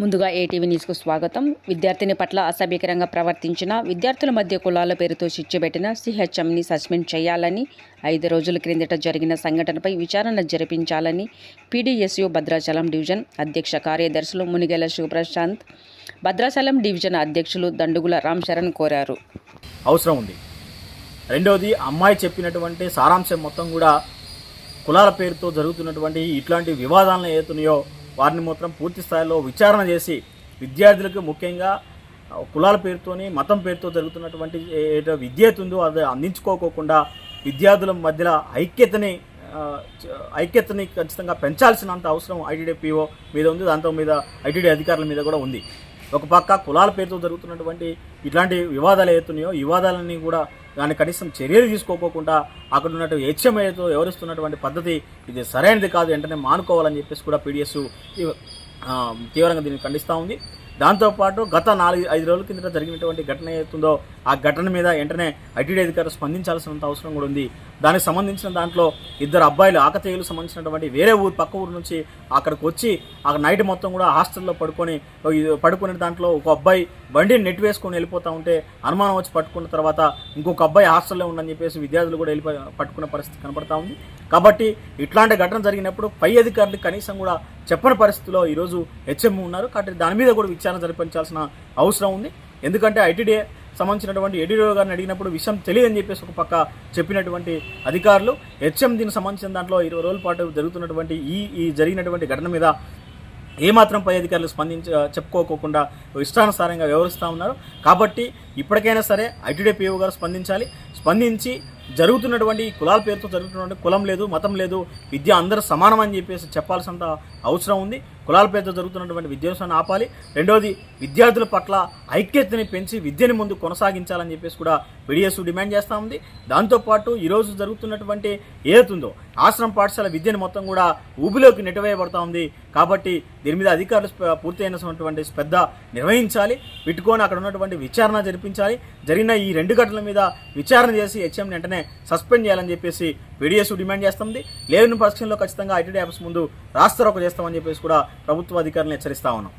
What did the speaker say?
ముందుగా ఏటీవీ న్యూస్కు స్వాగతం. విద్యార్థిని పట్ల అసభ్యకరంగా ప్రవర్తించిన విద్యార్థుల మధ్య కులాల పేరుతో శిక్షబెట్టిన సిహెచ్ఎంని సస్పెండ్ చేయాలని ఐదు రోజుల క్రిందట జరిగిన సంఘటనపై విచారణ జరిపించాలని పీడీఎస్యు భద్రాచలం డివిజన్ అధ్యక్ష కార్యదర్శులు మునిగెల శివప్రశాంత్ భద్రాచలం డివిజన్ అధ్యక్షులు దండుగుల రామ్ చరణ్ కోరారు. అవసరం ఉంది. రెండవది అమ్మాయి చెప్పినటువంటి సారాంశం మొత్తం కూడా కులాల పేరుతో జరుగుతున్నటువంటి ఇట్లాంటి వివాదాలను ఏతున్నాయో వారిని మాత్రం పూర్తి స్థాయిలో విచారణ చేసి విద్యార్థులకు ముఖ్యంగా కులాల పేరుతోని మతం పేరుతో జరుగుతున్నటువంటి ఏదో విద్య ఉందో అది అందించుకోకోకుండా విద్యార్థుల మధ్యలో ఐక్యతని ఐక్యతని ఖచ్చితంగా పెంచాల్సినంత అవసరం ఐటీడీపీఓ మీద ఉంది. దాంతో మీద ఐటీడీ అధికారుల మీద కూడా ఉంది. ఒక పక్క కులాల పేరుతో జరుగుతున్నటువంటి ఇట్లాంటి వివాదాలు ఏతున్నాయో ఈ వివాదాలన్నీ కూడా దాన్ని కనీసం చర్యలు తీసుకోకుండా అక్కడ ఉన్నట్టు హెచ్ఎంఐతో వ్యవహరిస్తున్నటువంటి పద్ధతి ఇది సరైనది కాదు వెంటనే మానుకోవాలని చెప్పేసి కూడా పీడిఎస్ తీవ్రంగా దీన్ని ఖండిస్తూ ఉంది. దాంతోపాటు గత నాలుగు ఐదు రోజుల కిందట జరిగినటువంటి ఘటన ఏదైతుందో ఆ ఘటన మీద వెంటనే ఐటీడీ అధికారులు స్పందించాల్సినంత అవసరం కూడా ఉంది. దానికి సంబంధించిన దాంట్లో ఇద్దరు అబ్బాయిలు ఆకతేయులు సంబంధించినటువంటి వేరే ఊరు పక్క ఊరు నుంచి అక్కడికి వచ్చి ఆ నైట్ మొత్తం కూడా హాస్టల్లో పడుకొని పడుకునే దాంట్లో ఒక అబ్బాయి బండిని నెట్ వేసుకొని వెళ్ళిపోతా ఉంటే అనుమానం వచ్చి పట్టుకున్న తర్వాత ఇంకొక అబ్బాయి హాస్టల్లో ఉండని చెప్పేసి విద్యార్థులు కూడా వెళ్ళిపోయి పట్టుకున్న పరిస్థితి కనపడతా ఉంది. కాబట్టి ఇట్లాంటి ఘటన జరిగినప్పుడు పై అధికారులు కనీసం కూడా చెప్పని పరిస్థితిలో ఈరోజు హెచ్ఎం ఉన్నారు. కాబట్టి దాని మీద కూడా విచారణ జరిపించాల్సిన అవసరం ఉంది. ఎందుకంటే ఐటీడీ సంబంధించినటువంటి ఎడిరో గారిని అడిగినప్పుడు విషయం తెలియదని చెప్పేసి ఒక పక్క చెప్పినటువంటి అధికారులు హెచ్ఎం దీనికి సంబంధించిన దాంట్లో ఇరవై రోజుల పాటు జరుగుతున్నటువంటి ఈ ఈ జరిగినటువంటి ఘటన మీద ఏమాత్రం పై అధికారులు స్పందించ చెప్పుకోకుండా ఇష్టానుసారంగా వ్యవహరిస్తూ ఉన్నారు. కాబట్టి ఇప్పటికైనా సరే ఐటీడీ పిఓ గారు స్పందించాలి. స్పందించి జరుగుతున్నటువంటి కులాల పేరుతో జరుగుతున్నటువంటి కులం లేదు మతం లేదు విద్య అందరూ సమానం అని చెప్పేసి చెప్పాల్సినంత అవసరం ఉంది. కులాల పేరుతో జరుగుతున్నటువంటి విద్యాభ్యాసాన్ని ఆపాలి. రెండవది విద్యార్థుల పట్ల ఐక్యతని పెంచి విద్యని ముందు కొనసాగించాలని చెప్పేసి కూడా బిడిఎస్ డిమాండ్ చేస్తూ ఉంది. దాంతోపాటు ఈరోజు జరుగుతున్నటువంటి ఏదైతుందో ఆశ్రమ పాఠశాల విద్యను మొత్తం కూడా ఊబిలోకి నెట్టవేయబడతా ఉంది. కాబట్టి దీని మీద అధికారులు పూర్తయినటువంటి శ్రద్ధ నిర్వహించాలి. పెట్టుకొని అక్కడ ఉన్నటువంటి విచారణ జరిపించాలి. జరిగిన ఈ రెండు ఘటనల మీద విచారణ చేసి హెచ్ఎం వెంటనే సస్పెండ్ చేయాలని చెప్పేసి పీడిఎస్ డిమాండ్ చేస్తుంది. లేని పక్షంలో ఖచ్చితంగా ఐటీడీ ఆఫీస్ ముందు రాస్తారోక చేస్తామని చెప్పేసి కూడా ప్రభుత్వ అధికారులను హెచ్చరిస్తా ఉన్నాం.